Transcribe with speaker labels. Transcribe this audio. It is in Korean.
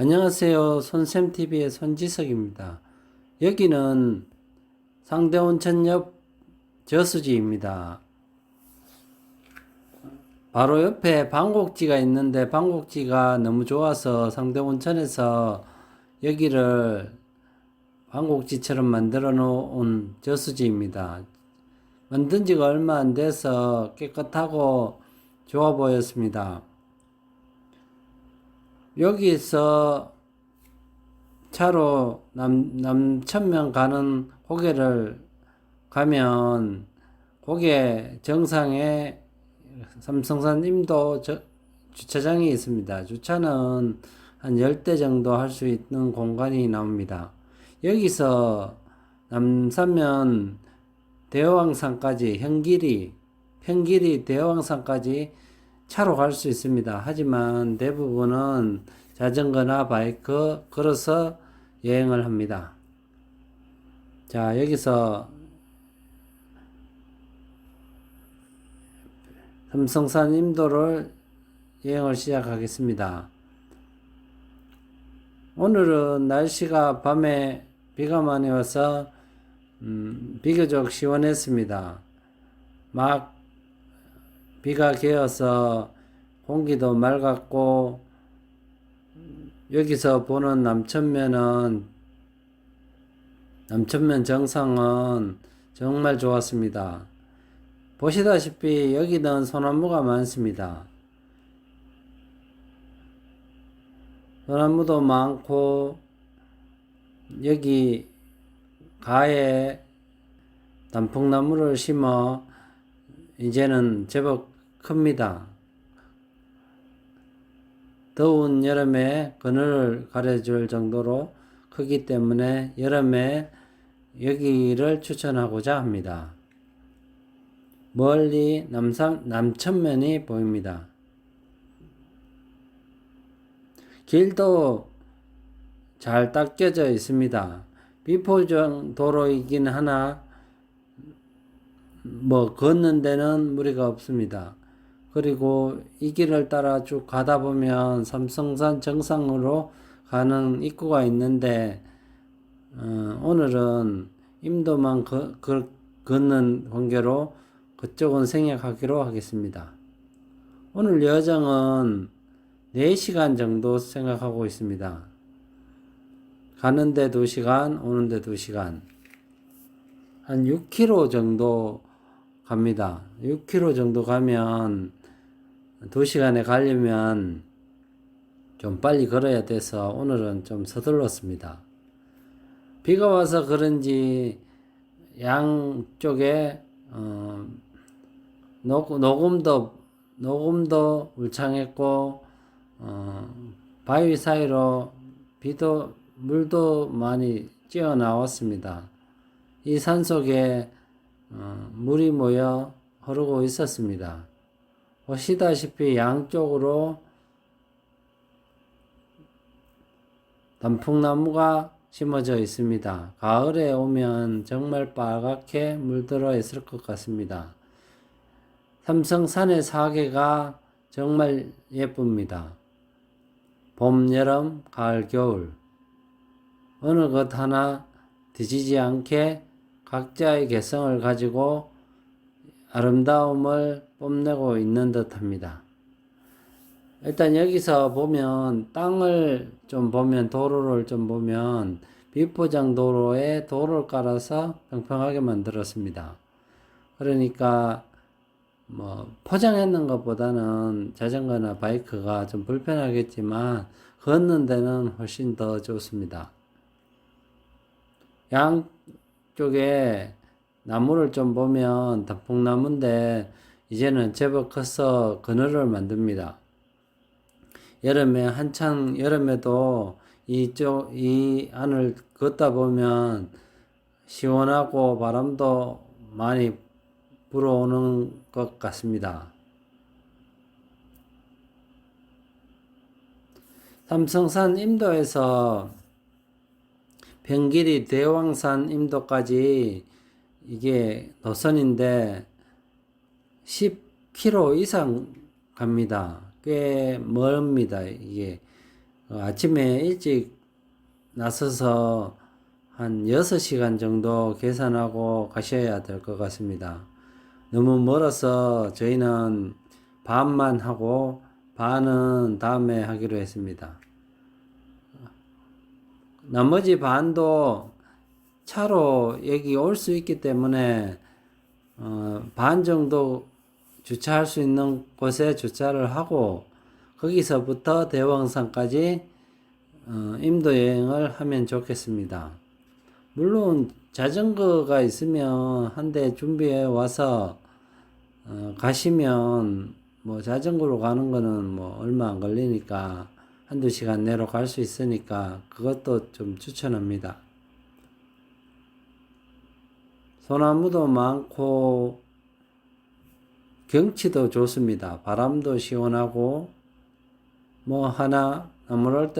Speaker 1: 안녕하세요. 손샘TV의 손지석입니다. 여기는 상대온천 옆 저수지입니다. 바로 옆에 방곡지가 있는데 방곡지가 너무 좋아서 상대온천에서 여기를 방곡지처럼 만들어 놓은 저수지입니다. 만든 지가 얼마 안 돼서 깨끗하고 좋아 보였습니다. 여기서 차로 남, 남천면 가는 고개를 가면 고개 정상에 삼성산 임도 저- 주차장이 있습니다. 주차는 한 10대 정도 할 수 있는 공간이 나옵니다. 여기서 남산면 대왕산까지 현길이 현길이 대왕산까지 차로 갈 수 있습니다. 하지만 대부분은 자전거나 바이크 걸어서 여행을 합니다. 자, 여기서 삼성산 임도를 여행을 시작하겠습니다. 오늘은 날씨가 밤에 비가 많이 와서 음, 비교적 시원했습니다. 막 비가 개어서 공기도 맑았고 여기서 보는 남천면은 남천면 정상은 정말 좋았습니다. 보시다시피 여기는 소나무가 많습니다. 소나무도 많고 여기 가에 단풍나무를 심어 이제는 제법 큽니다. 더운 여름에 그늘을 가려줄 정도로 크기 때문에 여름에 여기를 추천하고자 합니다. 멀리 남산, 남천면이 보입니다. 길도 잘 닦여져 있습니다. 비포정 도로이긴 하나 뭐 걷는 데는 무리가 없습니다. 그리고 이 길을 따라 쭉 가다 보면 삼성산 정상으로 가는 입구가 있는데 어, 오늘은 임도만 거, 거, 걷는 관계로 그쪽은 생략하기로 하겠습니다. 오늘 여정은 4시간 정도 생각하고 있습니다. 가는데 2시간, 오는데 2시간. 한 6km 정도 갑니다. 6km 정도 가면 2시간에 가려면 좀 빨리 걸어야 돼서 오늘은 좀 서둘렀습니다. 비가 와서 그런지 양쪽에 어, 녹, 녹음도 녹음도 울창했고 어, 바위 사이로 비도 물도 많이 찌어 나왔습니다. 이 산 속에 어, 물이 모여 흐르고 있었습니다. 보시다시피 양쪽으로 단풍나무가 심어져 있습니다. 가을에 오면 정말 빨갛게 물들어 있을 것 같습니다. 삼성산의 사계가 정말 예쁩니다. 봄, 여름, 가을, 겨울. 어느 것 하나 뒤지지 않게 각자의 개성을 가지고 아름다움을 뽐내고 있는 듯 합니다. 일단 여기서 보면 땅을 좀 보면 도로를 좀 보면 비포장 도로에 도로를 깔아서 평평하게 만들었습니다. 그러니까 뭐 포장했는 것보다는 자전거나 바이크가 좀 불편하겠지만 걷는 데는 훨씬 더 좋습니다. 양 쪽에 나무를 좀 보면 단풍나무인데 이제는 제법 커서 그늘을 만듭니다. 여름에 한창 여름에도 이쪽 이 안을 걷다 보면 시원하고 바람도 많이 불어오는 것 같습니다. 삼성산 임도에서 병길이 대왕산 임도까지 이게 노선인데 10km 이상 갑니다. 꽤 멀습니다. 이게 어, 아침에 일찍 나서서 한 6시간 정도 계산하고 가셔야 될 것 같습니다. 너무 멀어서 저희는 반만 하고 반은 다음에 하기로 했습니다. 나머지 반도 차로 여기 올 수 있기 때문에 어, 반 정도 주차할 수 있는 곳에 주차를 하고 거기서부터 대왕산까지 어, 임도 여행을 하면 좋겠습니다. 물론 자전거가 있으면 한 대 준비해 와서 어, 가시면 뭐 자전거로 가는 거는 뭐 얼마 안 걸리니까 한두 시간 내로 갈 수 있으니까 그것도 좀 추천합니다. 소나무도 많고 경치도 좋습니다. 바람도 시원하고 뭐 하나 때